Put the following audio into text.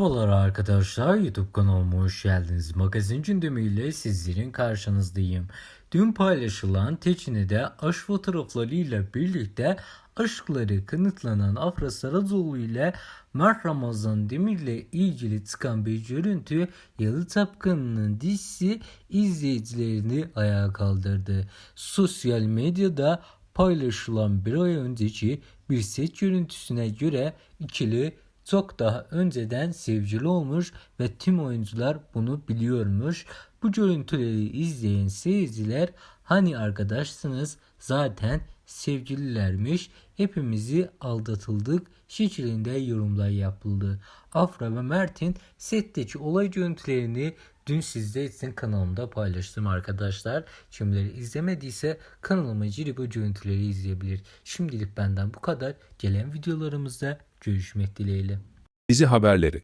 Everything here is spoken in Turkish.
Merhabalar arkadaşlar YouTube kanalıma hoş geldiniz. Magazin gündemiyle sizlerin karşınızdayım. Dün paylaşılan Teçhine'de aşk fotoğraflarıyla birlikte aşkları kanıtlanan Afra Saracoğlu ile Mert Ramazan Demir'le ilgili çıkan bir görüntü Yalı Tapkanı'nın dizisi izleyicilerini ayağa kaldırdı. Sosyal medyada paylaşılan bir ay önceki bir set görüntüsüne göre ikili çok daha önceden sevgili olmuş ve tüm oyuncular bunu biliyormuş. Bu görüntüleri izleyen seyirciler hani arkadaşsınız zaten sevgililermiş hepimizi aldatıldık şeklinde yorumlar yapıldı. Afra ve Mert'in setteki olay görüntülerini dün sizler için kanalımda paylaştım arkadaşlar. Kimleri izlemediyse kanalıma girip o görüntüleri izleyebilir. Şimdilik benden bu kadar. Gelen videolarımızda görüşmek dileğiyle. Dizi haberleri